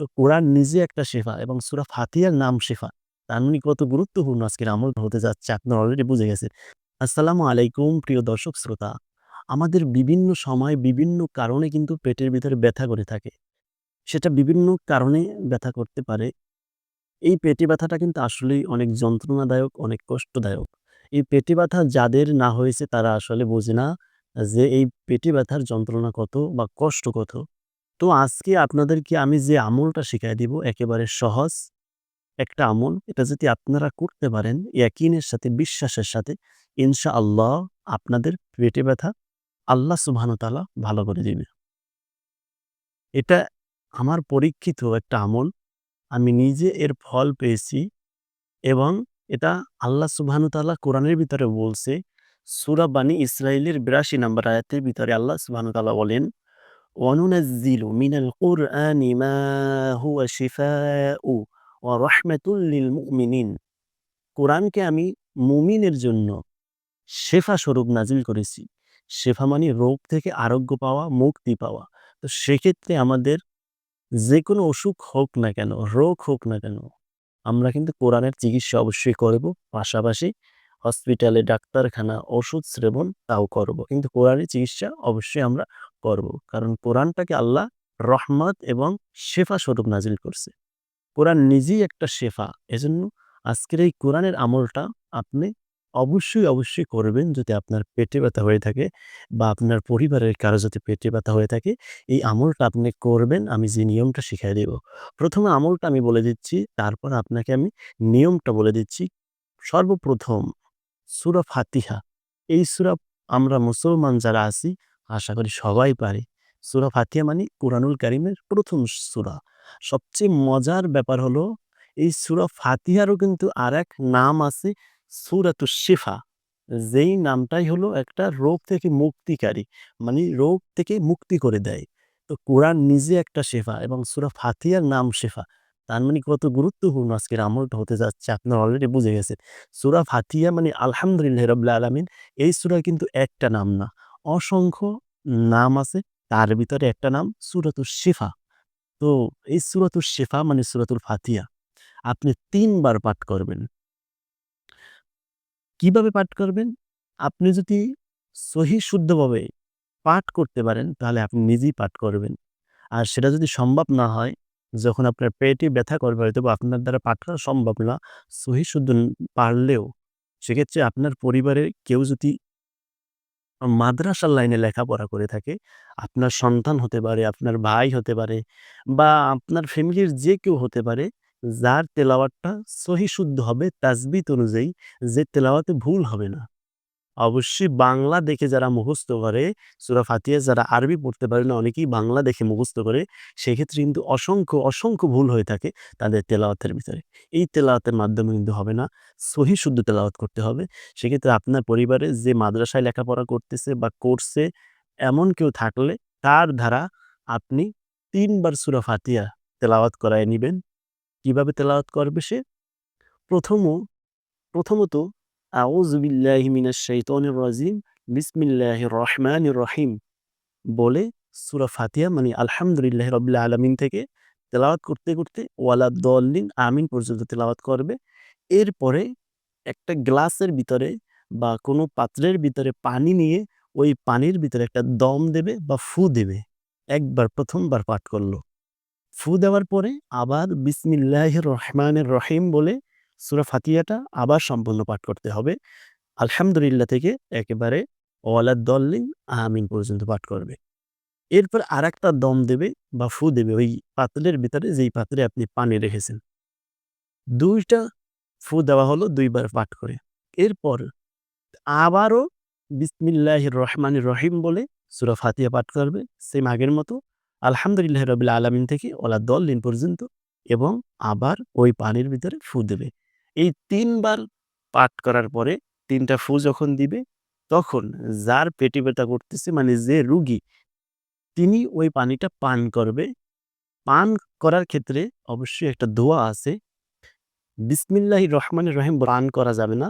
তো কোরআন নিজে একটা শেফা এবং সূরা ফাতিয়ার নাম শেফা। তার মানে কত গুরুত্বপূর্ণ আজকের আমল হতে যাচ্ছে আপনারা অলরেডি বুঝে গেছেন। আসসালামু আলাইকুম প্রিয় দর্শক শ্রোতা। আমাদের বিভিন্ন সময় বিভিন্ন কারণে কিন্তু পেটের ভিতরে ব্যথা করে থাকে। সেটা বিভিন্ন কারণে ব্যথা করতে পারে। এই পেটে ব্যথাটা কিন্তু আসলেই অনেক যন্ত্রণাদায়ক, অনেক কষ্টদায়ক। এই পেটে ব্যথা যাদের না হয়েছে তারা আসলে বোঝে না যে এই পেটে ব্যথার যন্ত্রণা কত বা কষ্ট কত। তো আজকে আপনাদেরকে আমি যে আমলটা শিখাই দিব একেবারে সহজ একটা আমল। এটা যদি আপনারা করতে পারেন ইয়াকিনের সাথে, বিশ্বাসের সাথে ইনশাআল্লাহ আপনাদের পেটে ব্যথা আল্লাহ তাআলা ভালো করে দিবে। এটা আমার পরীক্ষিত একটা আমল। আমি নিজে এর ফল পেয়েছি এবং এটা আল্লাহ তাআলা কোরআনের ভিতরে বলছে। সূরা বানী ইসরাঈলের ৮২ নম্বর আয়াতের ভিতরে আল্লাহ তাআলা বলেন, "ওয়ানুনাজ্জিলু মিনাল কুরআনি মা হুয়া শিফাউ ওয়া রাহমাতুল লিল মুমিনিন।" কোরআনকে আমি মুমিনের জন্য শেফা স্বরূপ নাজিল করেছি। শেফা মানে রোগ থেকে আরোগ্য পাওয়া, মুক্তি পাওয়া। তো সেক্ষেত্রে আমাদের যেকোনো অসুখ হোক না কেন, রোগ হোক না কেন, আমরা কিন্তু কোরআনের চিকিৎসা অবশ্যই করব। পাশাপাশি হসপিটালে, ডাক্তারখানা, ওষুধ সেবন তাও করব। কিন্তু কোরআনের চিকিৎসা অবশ্যই আমরা করব। কারণ কোরআনটাকে আল্লাহ রহমত এবং শেফা স্বরূপ নাজিল করছে। কোরআন নিজেই একটা শেফা। এজন্য আজকের এই কোরআনের আমলটা আপনি অবশ্যই, অবশ্যই করবেন যদি আপনার পেটে ব্যথা হয়ে থাকে বা আপনার পরিবারের কারও যদি পেটে ব্যথা হয়ে থাকে, এই আমলটা আপনি করবেন আমি যে নিয়মটা শিখাই দেব। প্রথমে আমলটা আমি বলে দিচ্ছি, তারপর আপনাকে আমি নিয়মটা বলে দিচ্ছি। সর্বপ্রথম সূরা ফাতিহা। এই সূরা আমরা মুসলমান যারা আছি আশা করি সবাই পারে সুরা ফাতিহা মানে কুরআনুল কারীমের ১ম সূরা। সবচেয়ে মজার ব্যাপার হলো, এই সুরা ফাতিহারও কিন্তু আরেক নাম আছে সূরাতুশ শিফা। যেই নামটাই হলো একটা রোগ থেকে মুক্তিকারী। মানে রোগ থেকে মুক্তি করে দেয়। তো কোরআন নিজে একটা শেফা এবং সুরা ফাতিহার নাম শেফা। তার মানে কত গুরুত্বপূর্ণ আজকের আমলটা হতে যাচ্ছে, আপনারা অলরেডি বুঝে গেছেন। সুরা ফাতিয়া মানে আলহামদুলিল্লাহি রাব্বিল আলামিন। এই সুরা কিন্তু একটা নাম না। অসংখ্য নাম আছে। তার ভিতরে একটা নাম সূরাতুশ শিফা। তো এই সূরাতুশ শিফা মানে সূরাতুল ফাতিয়া আপনি তিনবার পাঠ করবেন। কীভাবে পাঠ করবেন? আপনি যদি সহি শুদ্ধভাবে পাঠ করতে পারেন তাহলে আপনি নিজেই পাঠ করবেন। আর সেটা যদি সম্ভব না হয়, যখন আপনার পেটে ব্যথা করবে হয়তোবা আপনার দ্বারা পাঠ করা সম্ভব না। সহি শুদ্ধ পারলেও সেক্ষেত্রে আপনার পরিবারের কেউ যদি মাদ্রাসার লাইনে লেখাপড়া করে থাকে, আপনার সন্তান হতে পারে, আপনার ভাই হতে পারে বা আপনার ফ্যামিলির যে কেউ হতে পারে, যার তেলাওয়াতটা সহি শুদ্ধ হবে তাজবিত অনুযায়ী যে তেলাওয়াতে ভুল হবে না। অবশ্যই বাংলা দেখে যারা মুখস্থ করে, সূরা ফাতিহা যারা আরবি পড়তে পারে না অনেকেই বাংলা দেখে মুখস্থ করে, সেক্ষেত্রে কিন্তু অসংখ্য, অসংখ্য ভুল হয়ে থাকে তাদের তেলাওয়াতের ভিতরে। এই তেলাওয়াতের মাধ্যমে কিন্তু হবে না। সহি শুদ্ধ তেলাওয়াত করতে হবে। সেক্ষেত্রে আপনার পরিবারে যে মাদ্রাসায় লেখাপড়া করতেছে বা করছে এমন কেউ থাকলে তার দ্বারা আপনি ৩ বার সূরা ফাতিহা তেলাওয়াত করায় নিবেন। কীভাবে তেলাওয়াত করবে সে? প্রথম প্রথমত আউযু বিল্লাহি মিনাশ শাইতানির রাজিম। বিসমিল্লাহির রহমানির রহিম বলে সূরা ফাতিহা মানে আলহামদুলিল্লাহি রাব্বিল আলামিন থেকে তেলাওয়াত করতে, করতে ওয়ালাদ-দল্লিন আমিন পর্যন্ত তেলাওয়াত করবে। এরপরে একটা গ্লাসের ভিতরে বা কোনো পাত্রের ভিতরে পানি নিয়ে ওই পানির ভিতরে একটা দম দেবে বা ফু দেবে। একবার ১ম বার পাঠ করল ফু দেওয়ার পরে আবার বিসমিল্লাহির রহমানির রহিম বলে সূরা ফাতিয়াটা আবার সম্পূর্ণ পাঠ করতে হবে। আলহামদুলিল্লাহ থেকে একেবারে ওয়ালাদ-দল্লিন আমিন পর্যন্ত পাঠ করবে। এরপর আর একটা দম দেবে বা ফু দেবে ওই পাত্রের ভিতরে যেই পাত্রে আপনি পানি রেখেছেন। দুইটা ফু দেওয়া হলো দুইবার পাঠ করে। এরপর আবারও বিসমিল্লাহির রহমানির রহিম বলে সুরা ফাতিয়া পাঠ করবে সেম আগের মতো। আলহামদুলিল্লাহ রাব্বিল আলামিন থেকে ওয়ালাদ-দল্লিন পর্যন্ত এবং আবার ওই পানির ভিতরে ফু দেবে। এই তিনবার পাঠ করার পরে ৩ টা ফু যখন দিবে তখন যার পেটে ব্যথা করতেছে মানে যে রুগী তিনি ওই পানিটা পান করবে। পান করার ক্ষেত্রে অবশ্যই একটা দোয়া আছে। বিসমিল্লাহির রহমানির রহিম পান করা যাবে না।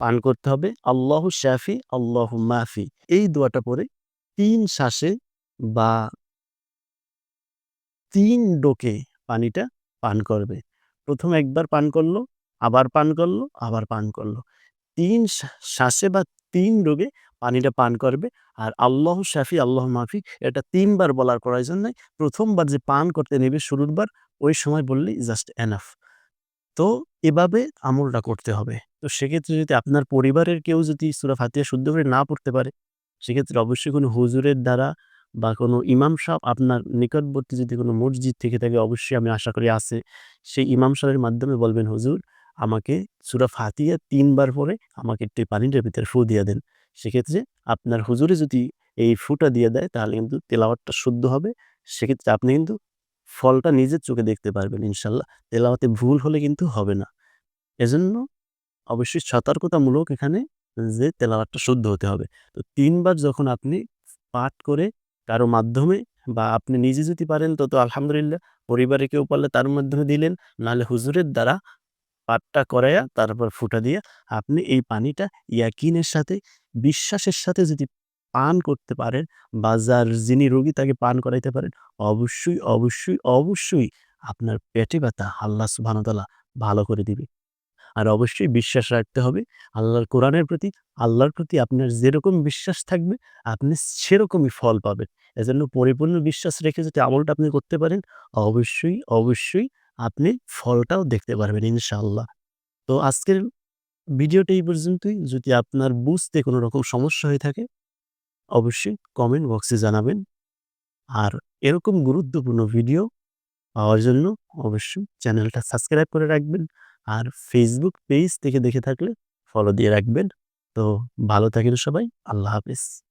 পান করতে হবে আল্লাহ শাফি আল্লাহ মাফি। এই দোয়াটা পরে তিন শ্বাসে বা তিন ডোকে পানিটা পান করবে। প্রথম একবার পান করল, আবার পান করল, আবার পান করল। ৩ শা শ্বাসে বা তিন রোগে পানিটা পান করবে। আর আল্লাহ শাফি, আল্লাহ মাফি এটা তিনবার বলার প্রয়োজন নাই। ১ম বার যে পান করতে নেবে শুরুর বার, ওই সময় বললেই জাস্ট এনাফ। তো এভাবে আমলটা করতে হবে। তো সেক্ষেত্রে যদি আপনার পরিবারের কেউ যদি সূরা ফাতিহা শুদ্ধ করে না পড়তে পারে, সেক্ষেত্রে অবশ্যই কোনো হুজুরের দ্বারা বা কোনো ইমাম সাহেব আপনার নিকটবর্তী যদি কোনো মসজিদ থেকে থাকে অবশ্যই আমি আশা করি আছে। সেই ইমাম সাহেবের মাধ্যমে বলবেন, "হুজুর আমাকে সূরা ফাতিহা ৩ বার পড়ে আমাকে একটু পানিটার ভিতরে ফু দিয়ে দেন।" সেক্ষেত্রে আপনার হুজুরে যদি এই ফুটা দিয়ে দেয় তাহলে কিন্তু তেলাওয়াতটা শুদ্ধ হবে। সেক্ষেত্রে আপনি কিন্তু ফলটা নিজের চোখে দেখতে পারবেন ইনশাল্লাহ তেলাওয়াতে ভুল হলে কিন্তু হবে না। এজন্য অবশ্যই সতর্কতামূলক এখানে যে তেলাওয়াতটা শুদ্ধ হতে হবে। তো তিনবার যখন আপনি পাঠ করে কারও মাধ্যমে বা আপনি নিজে যদি পারেন তো, তো আলহামদুলিল্লাহ। পরিবারে কেউ পারলে তার মাধ্যমে দিলেন। নাহলে হুজুরের দ্বারা পাঠটা করাইয়া তারপর ফুটা দিয়ে আপনি এই পানিটা ইয়াকিনের সাথে, বিশ্বাসের সাথে যদি পান করতে পারেন বা যার যিনি রোগী তাকে পান করাইতে পারেন, অবশ্যই, অবশ্যই, অবশ্যই আপনার পেটে ব্যথা আল্লাহ তাআলা ভালো করে দিবে। আর অবশ্যই বিশ্বাস রাখতে হবে আল্লাহর কোরআনের প্রতি। আল্লাহর প্রতি আপনার যেরকম বিশ্বাস থাকবে আপনি সেরকমই ফল পাবেন। এজন্য পরিপূর্ণ বিশ্বাস রেখে যদি আমলটা আপনি করতে পারেন, অবশ্যই, অবশ্যই আপনি ফলটাও দেখতে পারবেন ইনশাআল্লাহ। তো আজকের ভিডিওটা এই পর্যন্তই। যদি আপনার বুঝতে কোনো রকম সমস্যা হয়ে থাকে, অবশ্যই কমেন্ট বক্সে জানাবেন। আর এরকম গুরুত্বপূর্ণ ভিডিও পাওয়ার জন্য অবশ্যই চ্যানেলটা সাবস্ক্রাইব করে রাখবেন। আর ফেসবুক পেজ থেকে দেখে থাকলে ফলো দিয়ে রাখবেন। তো ভালো থাকেন সবাই। আল্লাহ হাফেজ।